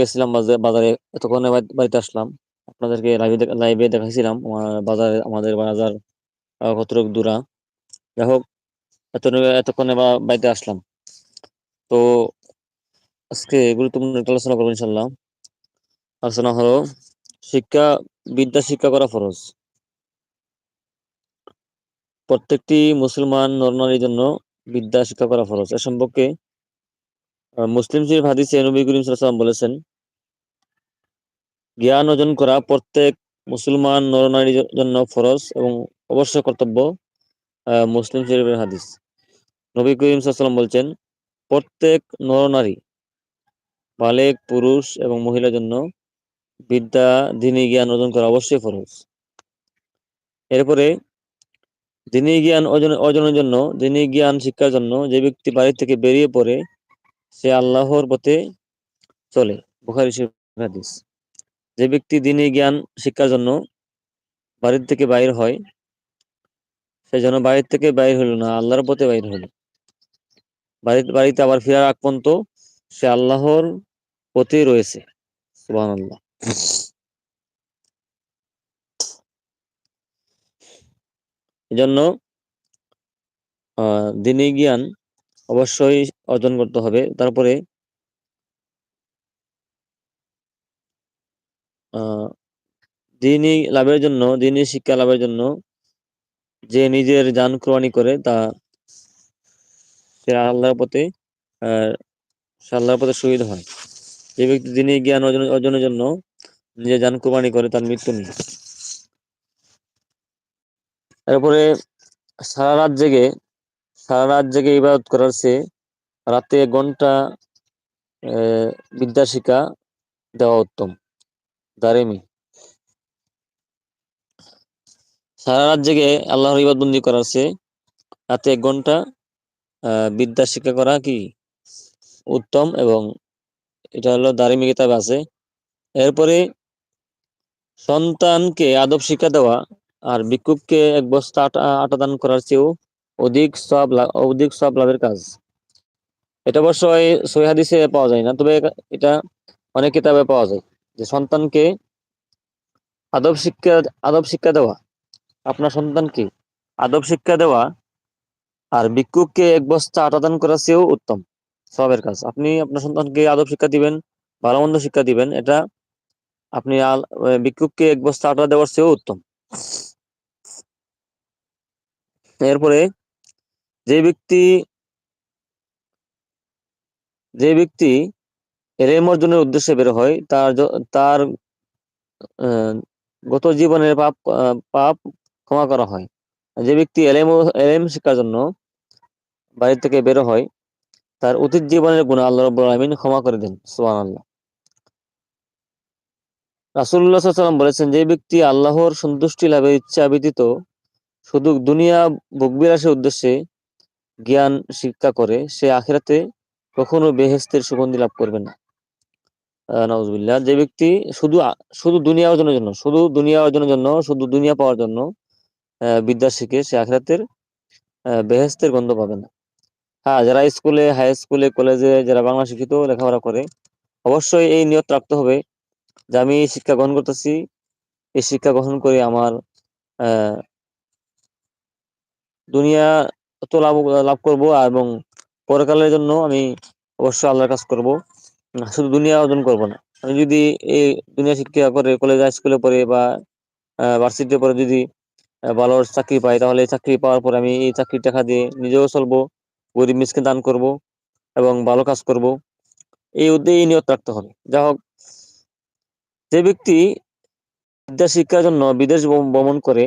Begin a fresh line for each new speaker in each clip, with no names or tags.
গেছিলাম বাজারে, এতক্ষণে বাড়িতে আসলাম। আপনাদেরকে লাইভে লাইভে দেখাইছিলাম আমার বাজারে, আমাদের বাজার কতটুক দূরা। যাই হোক এত এতক্ষণে বাড়িতে আসলাম। তো আজকে গুরুত্বপূর্ণ একটা আলোচনা করব ইনশাল্লাহ আলোচনা হলো, শিক্ষা, বিদ্যা, শিক্ষা করা ফরজ। প্রত্যেকটি মুসলমান নরনারীর জন্য বিদ্যা, শিক্ষা করা ফরজ। এ সম্পর্কে মুসলিম শরীফ হাদিসে নবী করিম সাল্লাম বলেছেন, জ্ঞান অর্জন করা প্রত্যেক মুসলমান নরনারীর জন্য ফরজ এবং অবশ্যই কর্তব্য মুসলিম শরীফের হাদিস। নবী করিম সাল্লাম বলছেন, প্রত্যেক নরনারী, বালেক, পুরুষ এবং মহিলার জন্য বিদ্যা, দিনী জ্ঞান অর্জন করা অবশ্যই ফরজ। এরপরে, দিনী জ্ঞান অর্জন, অর্জনের জন্য, দিনী জ্ঞান শিক্ষার জন্য যে ব্যক্তি বাড়ি থেকে বেরিয়ে পড়ে সে আল্লাহর পথে চলে। বুখারি হাদিস। যে ব্যক্তি দিনী জ্ঞান শিক্ষার জন্য বাড়ির থেকে বাইর হয়, সে যেন বাড়ির থেকে বাইর হইল না, আল্লাহর পথে বাইর হইল। বাড়িতে বাড়িতে আবার ফেরার আগ পর্যন্ত সে আল্লাহর পথে রয়েছে। সুবাহ আল্লাহ এজন্য দিনী জ্ঞান অবশ্যই অর্জন করতে হবে। তারপরে দিনী লাভের জন্য দিনী শিক্ষা লাভের জন্য যে নিজের যান কোরবানি করে তা সে আল্লাহর পথে সে আল্লাহর পথে শহীদ হয়। যে ব্যক্তি দিনী জ্ঞান অর্জন, অর্জনের জন্য নিজের যান কোরবানি করে তার মৃত্যু নেই তারপরে সারা রাত জেগে সারা রাত জেগে ইবাদত করার রাতে এক ঘণ্টা বিদ্যা শিক্ষা দেওয়া উত্তম। দারেমি। সারা রাত জেগে আল্লাহর ইবাদবন্দি করার চেয়ে রাতে এক ঘণ্টা বিদ্যা শিক্ষা করা কি? উত্তম এবং এটা হলো দারিমি কিতাব আছে। এরপরে সন্তানকে আদব শিক্ষা দেওয়া আর ভিক্ষুককে এক বস্তা আটা আটা দান করার চেয়েও অধিক সব অধিক সব লাভের কাজ। এটা অবশ্যই সহিহাদিসে পাওয়া যায় না, তবে এটা অনেক কিতাবে পাওয়া যায় যে সন্তানকে আদব শিক্ষা আদব শিক্ষা দেওয়া, আপনার সন্তানকে আদব শিক্ষা দেওয়া আর ভিক্ষুককে এক বস্তা আটা দান করার চেয়েও উত্তম, সবের কাজ। আপনি আপনার সন্তানকে আদব শিক্ষা দিবেন, ভালো মন্দ শিক্ষা দিবেন, এটা আপনি ভিক্ষুককে এক বস্তা আটা দেওয়ার চেয়েও উত্তম। এরপরে যে ব্যক্তি যে ব্যক্তি এলেম অর্জনের উদ্দেশ্যে বের হয়, তার তার গত জীবনের পাপ পাপ ক্ষমা করা হয়। যে ব্যক্তি এলেম এলেম শিক্ষার জন্য বাড়ি থেকে বের হয়, তার অতীত জীবনের গুণা আল্লাহ রব আলমিন ক্ষমা করে দেন সোহান আল্লাহ রাসুল্লাহ সাল্লাম বলেছেন, যে ব্যক্তি আল্লাহর সন্তুষ্টি লাভের ইচ্ছা ব্যতীত শুধু দুনিয়া ভোগবিলাসের উদ্দেশ্যে জ্ঞান শিক্ষা করে, সে আখেরাতে কখনো বেহেস্তের সুগন্ধি লাভ করবে না। নজবুল্লাহ যে ব্যক্তি শুধু শুধু দুনিয়া অর্জনের জন্য, শুধু দুনিয়া অর্জনের জন্য, শুধু দুনিয়া পাওয়ার জন্য বিদ্যা শিখে সে আখেরাতের বেহেস্তের গন্ধ পাবে না। হ্যাঁ যারা স্কুলে, হাই স্কুলে, কলেজে, যারা বাংলা শিক্ষিত, লেখাপড়া করে, অবশ্যই এই নিয়ত রাখতে হবে যে আমি শিক্ষা গ্রহণ করতেছি, এই শিক্ষা গ্রহণ করে আমার দুনিয়া তো লাভ লাভ করব এবং পরকালের জন্য আমি অবশ্যই আল্লাহর কাজ করব। শুধু দুনিয়া অর্জন করব না। আমি যদি এই দুনিয়া শিক্ষা করে কলেজ স্কুলে পড়ে বা ভার্সিটিতে পড়ে যদি ভালো চাকরি পাই, তাহলে এই চাকরি পাওয়ার পর আমি এই চাকরির টাকা দিয়ে নিজেও চলবো, গরিব মিসকে দান করব এবং ভালো কাজ করব। এই উদ্দেশ্যে নিয়ত রাখতে হবে। যা হোক, যে ব্যক্তি বিদ্যা শিক্ষার জন্য বিদেশ ভ্রমণ করে,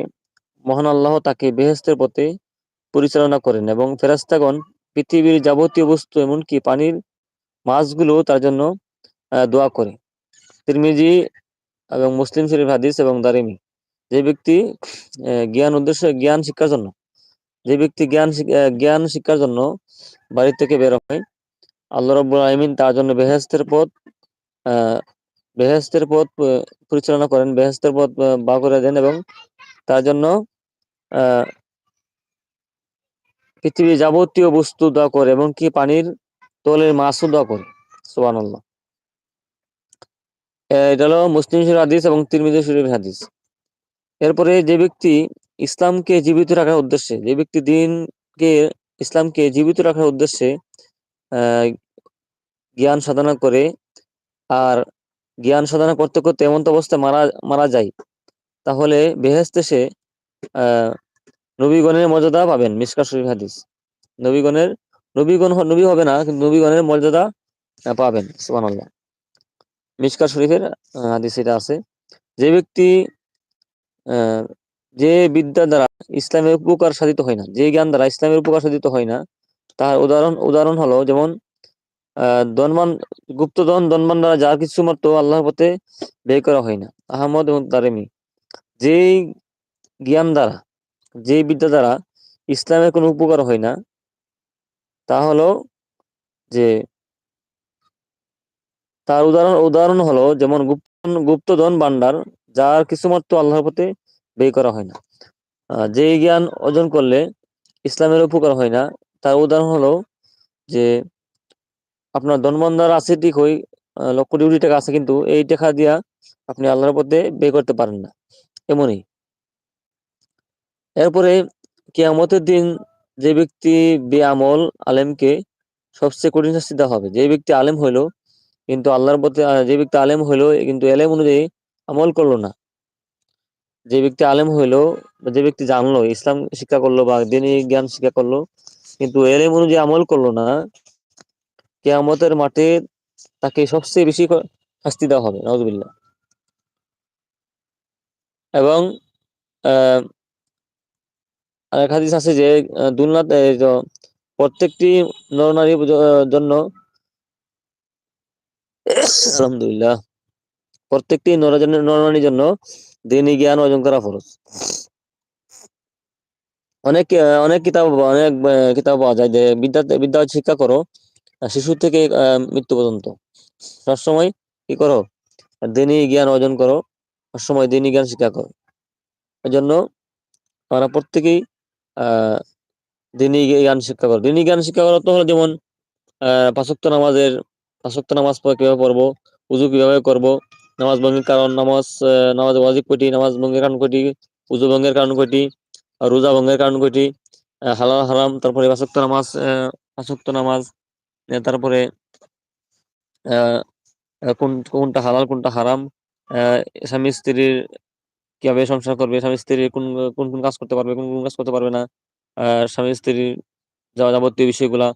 মহান আল্লাহ তাকে বেহেস্তের পথে পরিচালনা করেন এবং ফেরাস্তাগণ পৃথিবীর যাবতীয় বস্তু এমনকি পানির মাছগুলো তার জন্য দোয়া করে। তিরমিজি এবং মুসলিম শরীফ হাদিস এবং দারিমি। যে ব্যক্তি জ্ঞান উদ্দেশ্য, জ্ঞান শিক্ষার জন্য, যে ব্যক্তি জ্ঞান জ্ঞান শিক্ষার জন্য বাড়ি থেকে বের হয়, আল্লাহ রব্বুল আলমিন তার জন্য বেহেস্তের পথ বেহেস্তের পথ পরিচালনা করেন। বেহেস্তের পথ বা করে দেন এবং তার জন্য পৃথিবীর যাবতীয় বস্তু দোয়া করে এবং কি পানির তলের মাছও দোয়া করে। সোহান এটা হলো মুসলিম শরীফ হাদিস এবং তিরমিজি শরীফ হাদিস। এরপরে যে ব্যক্তি ইসলামকে জীবিত রাখার উদ্দেশ্যে, যে ব্যক্তি দিনকে ইসলামকে জীবিত রাখার উদ্দেশ্যে জ্ঞান সাধনা করে আর জ্ঞান সাধনা করতে করতে এমন অবস্থায় মারা মারা যায়, তাহলে বেহেস্তে সে নবীগণের মর্যাদা পাবেন। মিসকা শরীফ হাদিস। নবীগণের, নবীগণ নবী হবে না, কিন্তু নবীগণের মর্যাদা পাবেন। সুবহানাল্লাহ। মিসকা শরীফের হাদিস এটা আছে। যে ব্যক্তি যে বিদ্যা দ্বারা ইসলামের উপকার সাধিত হয় না, যে জ্ঞান দ্বারা ইসলামের উপকার সাধিত হয় না, তার উদাহরণ উদাহরণ হলো যেমন দনমান, গুপ্তধন দনমান দ্বারা যার কিছু মাত্র আল্লাহর পথে ব্যয় করা হয় না, আহমদ এবং তারেমি। যেই জ্ঞান দ্বারা যে বিদ্যা দ্বারা ইসলামের কোনো উপকার হয় না, তা হলো যে তার উদাহরণ উদাহরণ হলো যেমন গুপ্ত গুপ্তধন ভান্ডার যার কিছুমাত্র আল্লাহর পথে ব্যয় করা হয় না। যে জ্ঞান অর্জন করলে ইসলামের উপকার হয় না, তার উদাহরণ হলো যে আপনার ধনবন্দার আছে ঠিক হই লক্ষ কোটি টাকা আছে, কিন্তু এই টাকা দিয়া আপনি আল্লাহর পথে ব্যয় করতে পারেন না। এমনই। এরপরে কেয়ামতের দিন যে ব্যক্তি বেআমল আলেমকে সবচেয়ে কঠিন শাস্তি দেওয়া হবে। যে ব্যক্তি আলেম হইল, কিন্তু আল্লাহর পথে যে ব্যক্তি আলেম হইল, কিন্তু এলেম অনুযায়ী আমল করল না। যে ব্যক্তি আলেম হইল যে ব্যক্তি জানলো, ইসলাম শিক্ষা করল বা দিনই জ্ঞান শিক্ষা করল, কিন্তু এলেম অনুযায়ী আমল করল না, কেয়ামতের মাঠে তাকে সবচেয়ে বেশি শাস্তি দেওয়া হবে। নজবিল্লা এবং, আহ আরেক হাদিস আছে যে দুলনাথ প্রত্যেকটি নরনারীর জন্য আলহামদুলিল্লাহ, প্রত্যেকটি নরনারীর জন্য দিনই জ্ঞান অর্জন করা ফরজ। অনেক অনেক কিতাব অনেক কিতাব পাওয়া যায় যে বিদ্যা বিদ্যা শিক্ষা করো শিশু থেকে মৃত্যু পর্যন্ত। সবসময় কি করো? দিনই জ্ঞান অর্জন করো, সবসময় দিনই জ্ঞান শিক্ষা করো। এজন্য আমরা প্রত্যেকেই দিনই জ্ঞান শিক্ষা করো। দিনই জ্ঞান শিক্ষা করা তো হলো যেমন পাঁচক্ত নামাজের, পাঁচক্ত নামাজ কীভাবে পড়ব, উজু কীভাবে করব, নামাজ ভঙ্গের কারণ, নামাজ নামাজ ওয়াজিব কটি, নামাজ ভঙ্গের কারণ কটি, উজু ভঙ্গের কারণ কটি রোজা ভঙ্গের কারণ কটি হালাল, হারাম, তারপরে পাঁচক্ত নামাজ পাঁচক্ত নামাজ তারপরে কোন, কোনটা হালাল, কোনটা হারাম স্বামী স্ত্রীর কীভাবে সংসার করবে? স্বামী স্ত্রীর কোন কোন কোন কাজ করতে পারবে? কোন কোন কাজ করতে পারবে না? স্বামী স্ত্রীর যাবতীয় বিষয়গুলা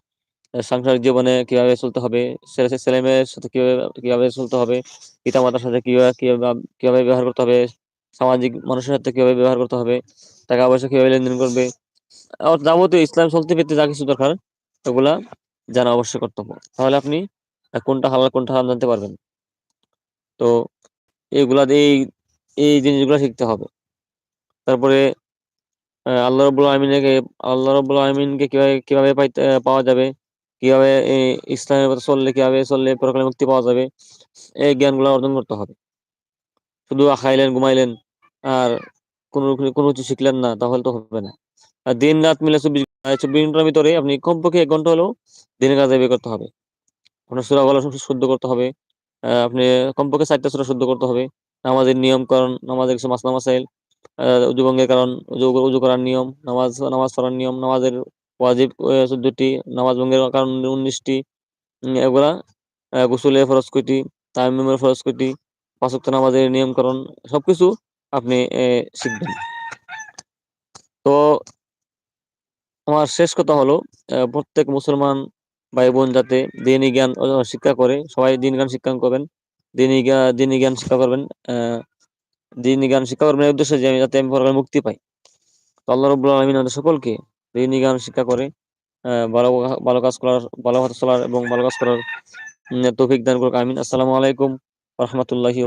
সাংসারিক জীবনে কীভাবে চলতে হবে? ছেলে মেয়ের সাথে কীভাবে কীভাবে চলতে হবে? পিতা মাতার সাথে কীভাবে কীভাবে ব্যবহার করতে হবে? সামাজিক মানুষের সাথে কীভাবে ব্যবহার করতে হবে? টাকা পয়সা কীভাবে লেনদেন করবে? যাবতীয় ইসলাম চলতে পেতে যা কিছু দরকার, ওগুলা জানা অবশ্যই কর্তব্য। তাহলে আপনি কোনটা হালাল, কোনটা হারাম জানতে পারবেন। তো এইগুলা এই এই জিনিসগুলো শিখতে হবে। তারপরে আল্লাহ রবুল আলমিনকে, আল্লাহ রবুল আলমিনকে কীভাবে কীভাবে পাইতে পাওয়া যাবে? কীভাবে ইসলামের পথে চললে, কীভাবে চললে পরকালে মুক্তি পাওয়া যাবে? এই জ্ঞানগুলো অর্জন করতে হবে। শুধু খাইলেন ঘুমাইলেন, আর কোনো কোনো কিছু শিখলেন না, তাহলে তো হবে না। আর দিন রাত মিলে চব্বিশ চব্বিশ ঘণ্টার ভিতরে আপনি কমপক্ষে এক ঘণ্টা হলেও দিনের কাজে বের করতে হবে। আপনার সুরা গলা শুদ্ধ করতে হবে। আপনি কমপক্ষে চারটা সুরা শুদ্ধ করতে হবে। নামাজের নিয়মকরণ নামাজের কিছু মাসলা মাসাইল উজু ভঙ্গের কারণ, উজু করার নিয়ম, নামাজ নামাজ পড়ার নিয়ম, নামাজের ওয়াজিব চোদ্দটি নামাজ ভঙ্গের কারণ উনিশটি এগুলা গোসলে ফরজ কয়টি, তামিমের ফরজ কয়টি পাঁচক্ত নামাজের নিয়মকরণ সবকিছু আপনি শিখবেন। তো আমার শেষ কথা হলো প্রত্যেক মুসলমান ভাই বোন যাতে দিনী জ্ঞান শিক্ষা করে, সবাই দিন জ্ঞান শিক্ষা করবেন দিনী জ্ঞান দিনী জ্ঞান শিক্ষা করবেন, আহ, দিনী জ্ঞান শিক্ষা করবেন উদ্দেশ্যে যে আমি যাতে আমি পরকালে মুক্তি পাই। তো আল্লাহ রবুল্লা আলমিন আমাদের সকলকে দিনী জ্ঞান শিক্ষা করে ভালো ভালো কাজ করার, ভালো কথা চলার এবং ভালো কাজ করার তৌফিক দান করুক। আমিন। আসসালামু আলাইকুম রহমতুল্লাহি